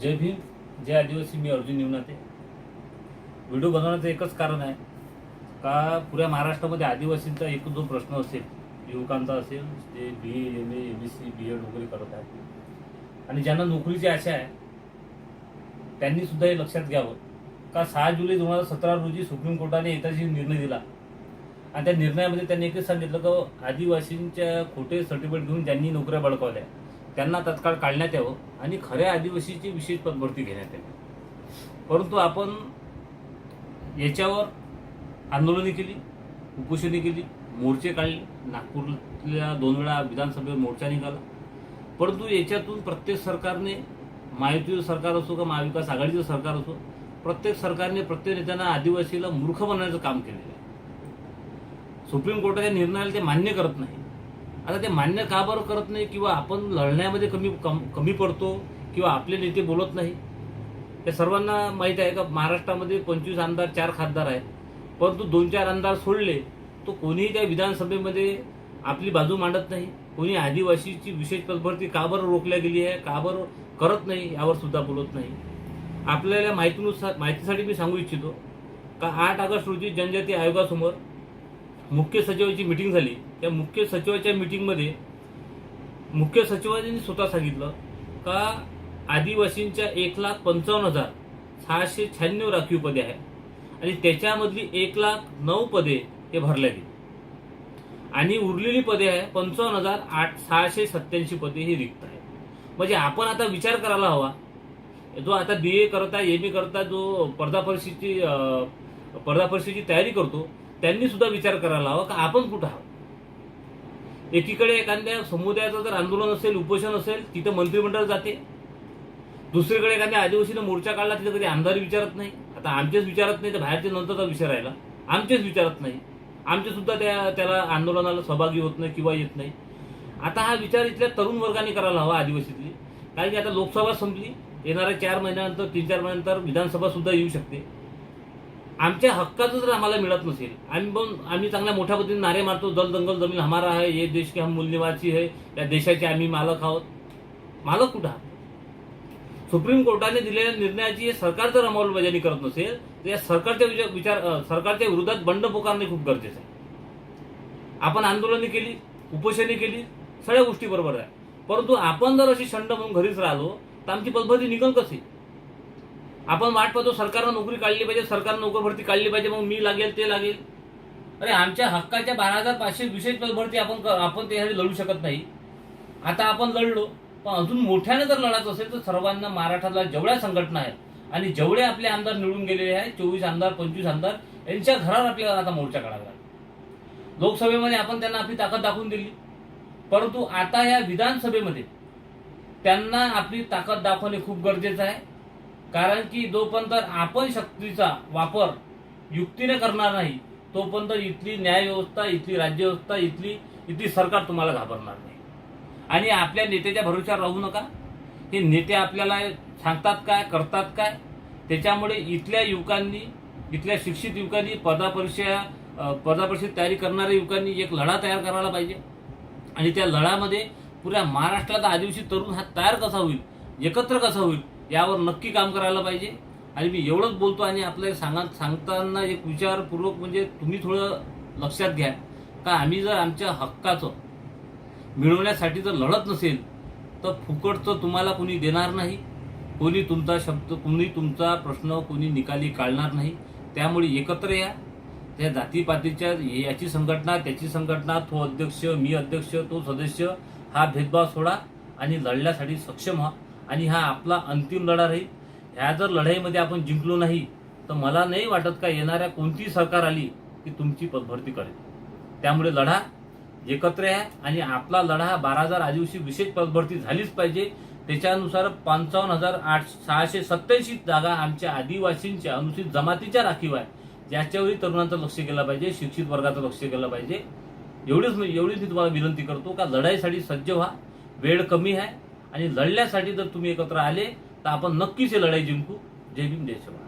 जय भीम जय आदिवासी मी अर्जुन निवनाते व्हिडिओ बनवण्याचं एकच कारण आहे का पुऱ्या महाराष्ट्रामध्ये आदिवासींचा एक दोन प्रश्न असेल. युवकांचा असेल जे B A M A M S C B Ed वगैरे करत आहेत. आणि ज्यांना नोकरीची आशा आहे त्यांनी सुद्धा हे लक्षात घ्यावं. का सहा जुलै दोन हजार सतरा रोजी सुप्रीम कोर्टाने एकाशी निर्णय दिला. आणि त्या निर्णयामध्ये त्यांनी एकच सांगितलं की आदिवासींच्या खोटे सर्टिफिकेट घेऊन ज्यांनी नोकऱ्या बळकावल्या. त्यांना तत्काळ काढण्यात यावं आणि खऱ्या आदिवासीची विशेष पदभरती घेण्यात यावी. परंतु आपण याच्यावर आंदोलने केली उपोषणे केली मोर्चे काढले. नागपूरला दोन वेळा विधानसभेवर मोर्चा निघाला. परंतु याच्यातून प्रत्येक सरकारने महायुतीचं सरकार असो का महाविकास आघाडीचं सरकार असो प्रत्येक सरकारने प्रत्येक नेत्यांना आदिवासीला मूर्ख बनवण्याचं काम केलेलं आहे. सुप्रीम कोर्टाच्या निर्णयाला ते मान्य करत नाही. आता ते मान्य का बरं करत नाही? किंवा आपण लढण्यामध्ये कमी कम कमी पडतो? किंवा आपले नेते बोलत नाही? हे सर्वांना माहीत आहे का? महाराष्ट्रामध्ये पंचवीस आमदार चार खासदार आहेत. परंतु दोन चार आमदार सोडले तो कोणीही त्या विधानसभेमध्ये आपली बाजू मांडत नाही. कोणी आदिवासीची विशेष पदभरती का बरं रोखल्या गेली आहे? का बरं करत नाही? यावर सुद्धा बोलत नाही. आपल्याला माहितीनुसार माहितीसाठी मी सांगू इच्छितो का? आठ ऑगस्ट रोजी जनजाती आयोगासमोर मुख्य सचिवाची मिटिंग झाली. त्या मुख्य सचिवाच्या मिटिंगमध्ये मुख्य सचिवांनी स्वतः सांगितलं का आदिवासींच्या एक लाख पंचावन्न हजार सहाशे शहाण्णव राखीव पदे आहेत. आणि त्याच्यामधली एक लाख नऊ पदे हे भरल्या गेली आणि उरलेली पदे आहे पंचावन्न हजार आठ सहाशे सत्याऐंशी पदे ही रिक्त आहे म्हणजे आपण आता विचार करायला हवा. जो आता बी ए करता एम ए करता जो स्पर्धा परीक्षेची स्पर्धा परीक्षेची तयारी करतो त्यांनी सुद्धा विचार करायला हवा का आपण कुठं आहोत? एकीकडे एखाद्या समुदायाचं जर आंदोलन असेल उपोषण असेल तिथं मंत्रिमंडळ जाते. दुसरीकडे एखाद्या आदिवासीनं मोर्चा काढला तिथं कधी आमदार विचारत नाही. आता आमचेच विचारत नाही तर बाहेरचे नंतरचा विषय राहिला. आमचेच विचारत नाही. आमचे सुद्धा त्या त्याला आंदोलनाला सहभागी होत नाही किंवा येत नाही. आता हा विचार इथल्या तरुण वर्गाने करायला हवा आदिवासीतली. कारण की आता लोकसभा संपली येणाऱ्या चार महिन्यानंतर तीन चार महिन्यानंतर विधानसभा सुद्धा येऊ शकते. आमच्या हक्काचं जर आम्हाला मिळत नसेल. आम्ही पण आम्ही चांगल्या मोठ्या पद्धतीने नारे मारतो. दल दंगल जमीन हमारा आहे. ये देश की हम मूल्यवाची आहे या देशाचे आम्ही मालक आहोत. मालक कुठं आहात? सुप्रीम कोर्टाने दिलेल्या निर्णयाची हे सरकार जर अंमलबजावणी करत नसेल तर या सरकारच्या विचार विचार सरकारच्या विरोधात बंड पुकारणे खूप गरजेचं आहे. आपण आंदोलने केली उपोषणे केली सगळ्या गोष्टी बरोबर आहे. परंतु आपण जर अशी शंड म्हणून घरीच राहिलो तर आमची पद्धती निघल कशी? आपण वाट पाहतो सरकारनं नोकरी काढली पाहिजे सरकारनं नोकर भरती काढली पाहिजे मग मी लागेल ते लागेल. अरे आमच्या हक्काच्या बारा हजार पाचशे विशेष पदभरती आपण क- आपण त्यासाठी लढू शकत नाही. आता आपण लढलो पण अजून मोठ्याने जर लढायचं असेल तर सर्वांना महाराष्ट्रातल्या जेवढ्या संघटना आहेत आणि जेवढे आपले आमदार निवडून गेलेले आहेत चोवीस आमदार पंचवीस आमदार यांच्या घरावर आपल्याला आता मोर्चा काढावा लागेल. लोकसभेमध्ये आपण त्यांना आपली ताकद दाखवून दिली. परंतु आता या विधानसभेमध्ये त्यांना आपली ताकद दाखवणे खूप गरजेचं आहे. कारण की जोपर्यंत आपण शक्तीचा वापर युक्तीने करणार नाही तोपर्यंत इथली न्यायव्यवस्था इथली राज्यव्यवस्था इथली इथली सरकार तुम्हाला घाबरणार नाही. आणि आपल्या नेत्याच्या भरोशावर राहू नका. हे नेते आपल्याला सांगतात काय करतात काय? त्याच्यामुळे इथल्या युवकांनी इथल्या शिक्षित युवकांनी पदापरीक्षा परीक्षा तयारी करणाऱ्या युवकांनी एक लढा तयार करायला पाहिजे. आणि त्या लढामध्ये पुऱ्या महाराष्ट्रात आदिवासी तरुण हा तयार कसा होईल एकत्र कसा होईल यावर नक्की काम करायला पाहिजे. आणि मी एवढंच बोलतो आणि आपल्या सांगा सांगताना एक विचारपूर्वक म्हणजे तुम्ही थोडं लक्षात घ्या. का आम्ही जर आमच्या हक्काचं मिळवण्यासाठी जर लढत नसेल तर फुकटचं तुम्हाला कोणी देणार नाही. कोणी तुमचा शब्द कोणी तुमचा प्रश्न कोणी निकाली काढणार नाही. त्यामुळे एकत्र या. त्या जातीपातीच्या याची संघटना त्याची संघटना तो अध्यक्ष मी अध्यक्ष तो सदस्य हा भेदभाव सोडा आणि लढण्यासाठी सक्षम व्हा. आणि हा आपला अंतिम लढा राहील. ह्या जर लढाईमध्ये आपण जिंकलो नाही तर मला नाही वाटत का येणाऱ्या कोणतीही सरकार आली की तुमची पदभरती करेल. त्यामुळे लढा एकत्र आहे आणि आपला लढा हा बारा हजार आदिवासी विशेष पदभरती झालीच पाहिजे. त्याच्यानुसार पंचावन्न हजार आठ सहाशे सत्याऐंशी जागा आमच्या आदिवासींच्या अनुसूचित जमातीच्या राखीव आहे ज्याच्यावरही तरुणांचं लक्ष केलं पाहिजे शिक्षित वर्गाचं लक्ष केलं पाहिजे. एवढीच एवढीच मी तुम्हाला विनंती करतो का लढाईसाठी सज्ज व्हा. वेळ कमी आहे. आणि लढण्यासाठी जर तुम्ही एकत्र आले तर आपण नक्कीच ही लढाई जिंकू. जय भीम जय शिवराय